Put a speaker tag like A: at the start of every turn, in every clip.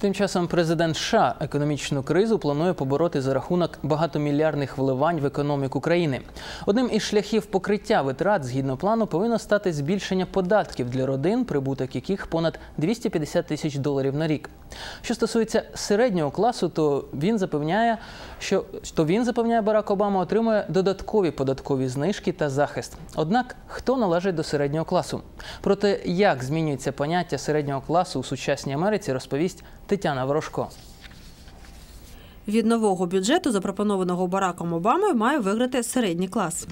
A: Тим часом президент США економічну кризу планує побороти за рахунок багатомільярдних вливань в економіку країни. Одним із шляхів покриття витрат згідно плану повинно стати збільшення податків для родин, прибуток яких понад 250 тисяч доларів на рік. Що стосується середнього класу, то він запевняє, що то він запевняє Барак Обама отримує додаткові податкові знижки та захист. Однак хто належить до середнього класу? Про те, як змінюється поняття середнього класу у сучасній Америці, розповість Тетяна Ворожко.
B: Від нового бюджету, запропонованого Бараком Обамою, має виграти середній клас.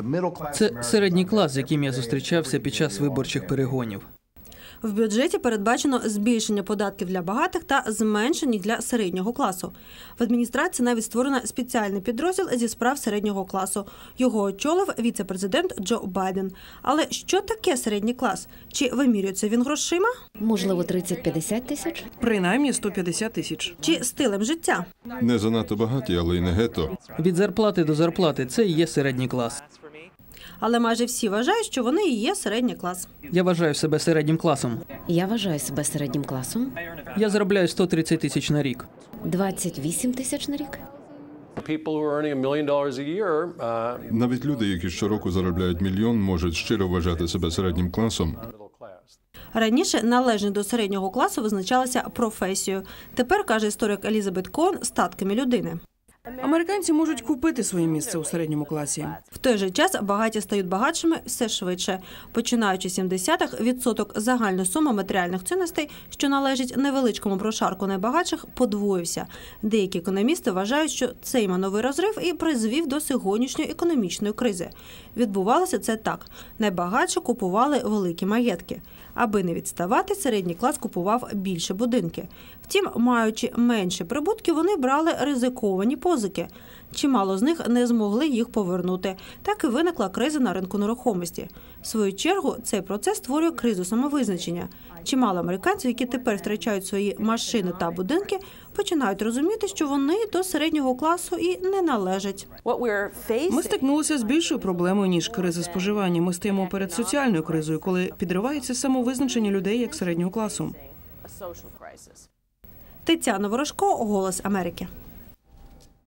A: Це середній клас, з яким я зустрічався під час виборчих перегонів.
B: В бюджеті передбачено збільшення податків для багатих та зменшення для середнього класу. В адміністрації навіть створено спеціальний підрозділ зі справ середнього класу. Його очолив віце-президент Джо Байден. Але що таке середній клас? Чи вимірюється він грошима,
C: Можливо, 30-50 тисяч.
D: Принаймні 150 тисяч.
B: чи стилем життя?
E: Не занадто багаті, але й не гетто.
A: Від зарплати до зарплати це і є середній клас.
B: Але майже всі вважають, що вони і є середній клас.
A: Я вважаю себе середнім класом.
C: Я вважаю себе середнім класом.
A: Я заробляю 130 тисяч на рік.
C: 28 тисяч на рік.
F: Uh,
E: Навіть люди, які щороку заробляють мільйон, можуть щиро вважати себе середнім класом.
B: Раніше належність до середнього класу визначалася професією. Тепер каже історик Елізабет Кон статками людини.
D: Американці можуть купити своє місце у середньому класі.
B: В той же час багаті стають багатшими все швидше. Починаючи з 70-х, відсоток загальної суми матеріальних цінностей, що належить невеличкому прошарку найбагатших, подвоївся. Деякі економісти вважають, що цей мановий розрив і призвів до сьогоднішньої економічної кризи. Відбувалося це так: найбагатші купували великі маєтки. Аби не відставати, середній клас купував більше будинки. Втім, маючи менше прибутки, вони брали ризиковані позики. Чимало з них не змогли їх повернути. Так і виникла криза на ринку нерухомості. В свою чергу цей процес створює кризу самовизначення. Чимало американців, які тепер втрачають свої машини та будинки, починають розуміти, що вони до середнього класу і не належать.
D: Ми стикнулися з більшою проблемою ніж криза споживання. Ми стоїмо перед соціальною кризою, коли підривається самовизначення людей як середнього класу.
B: Тетяна Ворожко, Голос Америки.